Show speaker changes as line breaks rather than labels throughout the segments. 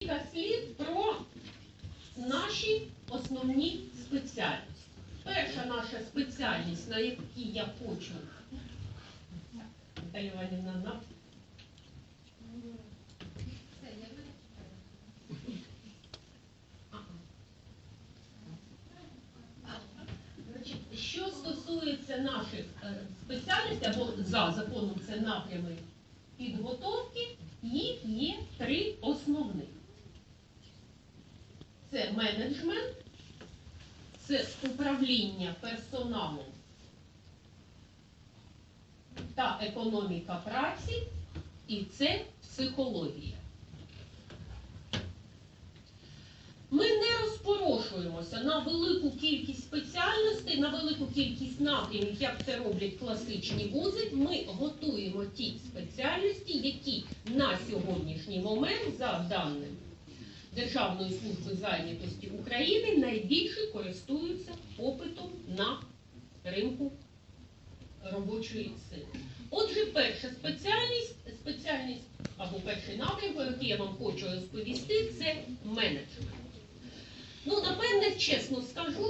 Слів про наші основні спеціальності. Перша наша спеціальність, на якій я хочу. Наталія Іванівна, на Що стосується наших е, спеціальностей, або за законом це напрями підготовки, їх є Це менеджмент, це управління персоналом та економіка праці, і це психологія. Ми не розпорошуємося на велику кількість спеціальностей, на велику кількість напрямів, як це роблять класичні вузи. Ми готуємо ті спеціальності, які на сьогоднішній момент, за даними Державної служби зайнятості України, найбільше користуються попитом на ринку робочої сили. Отже, перша спеціальність, спеціальність або перший напрям, який я вам хочу розповісти, це менеджмент. Ну, напевне, чесно скажу,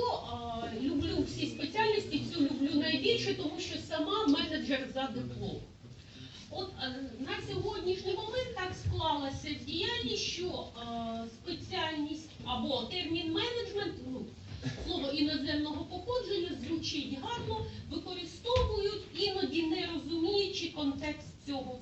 люблю всі спеціальності, цю люблю найбільше, тому що сама менеджер за диплом. От е, на сьогоднішній момент так склалася діянні, що е, спеціальність або термін менеджмент, ну, слово іноземного походження звучить гарно, використовують, іноді не розуміючи контекст цього